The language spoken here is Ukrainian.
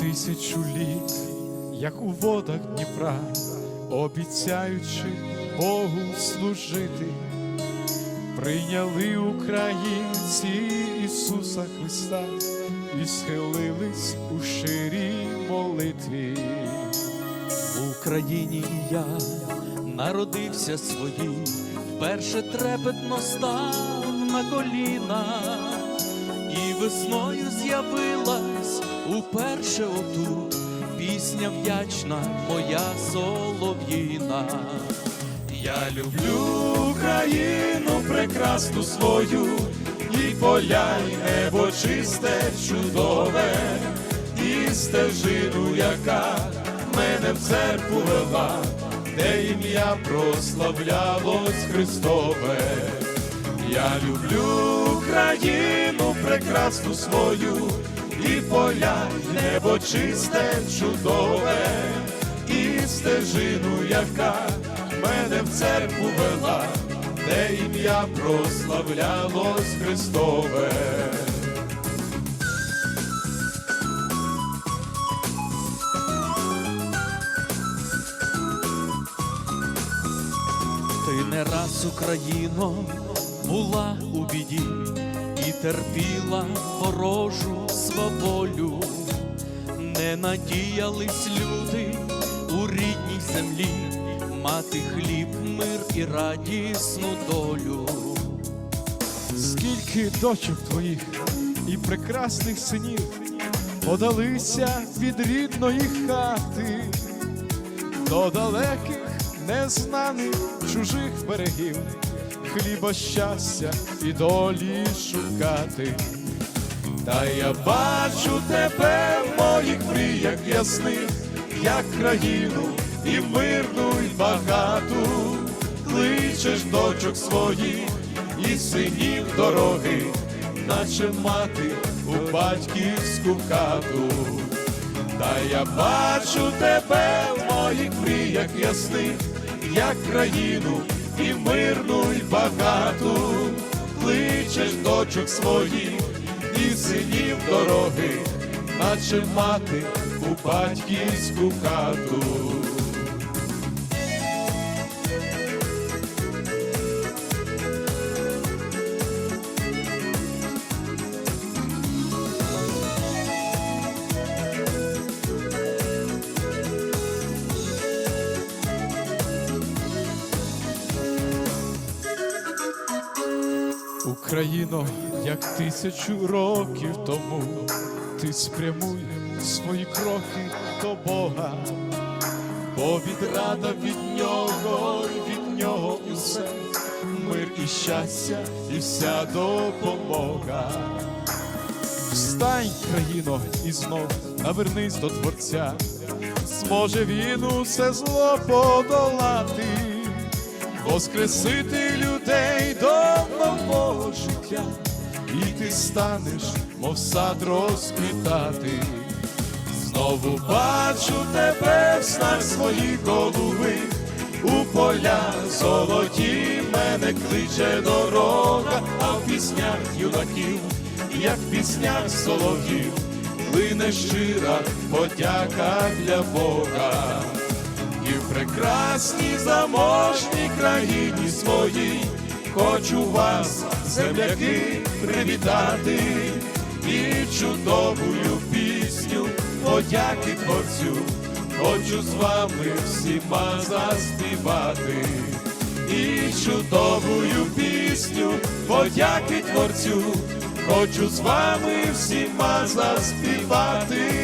тисячу літ, як у водах Дніпра, обіцяючи Богу служити, прийняли українці Ісуса Христа і схилились у щирій молитві. В Україні я народився своїй, вперше трепетно став на коліна, і весною з'явилась уперше отут пісня вдячна моя солов'їна. Я люблю Україну прекрасну свою, і поля, і небо чисте, чудове, і стежину, яка мене в церкву вела, де ім'я прославлялось Христове. Я люблю Україну прекрасну свою, і поля, небо чисте, чудове, і стежину, яка мене в церкву вела, де ім'я прославлялось Христове. Ти не раз Україно була у біді і терпіла ворожу сваволю, не надіялись люди у рідній землі. Мати хліб, мир і радісну долю. Скільки дочок твоїх і прекрасних синів подалися від рідної хати. До далеких, незнаних чужих берегів, хліба щастя і долі шукати. Та я бачу тебе в моїх мріях ясних, як країну і мирну, і багату, кличеш дочок своїх і синів дороги, наче мати у батьківську хату. Та я бачу тебе в моїх мріях ясних, як країну дочок своїх і синів дороги, наче мати у батьківську хату. Україно, як тисячу років тому, ти спрямуй свої кроки до Бога, бо відрада від нього, від нього усе, мир і щастя, і вся допомога. Встань, країно, і знов навернись до Творця, зможе він усе зло подолати воскресити людей до нового життя, і ти станеш, мов сад розквітати. Знову бачу тебе в снах своїх голови, у поля золоті мене кличе дорога, а в піснях юнаків, як в піснях солов'їв, плине щира подяка для Бога. В заможній країні своїй хочу вас, земляки, привітати і чудовою пісню подяки Творцю, хочу з вами всіма заспівати, і чудовою пісню подяки Творцю, хочу з вами всіма заспівати.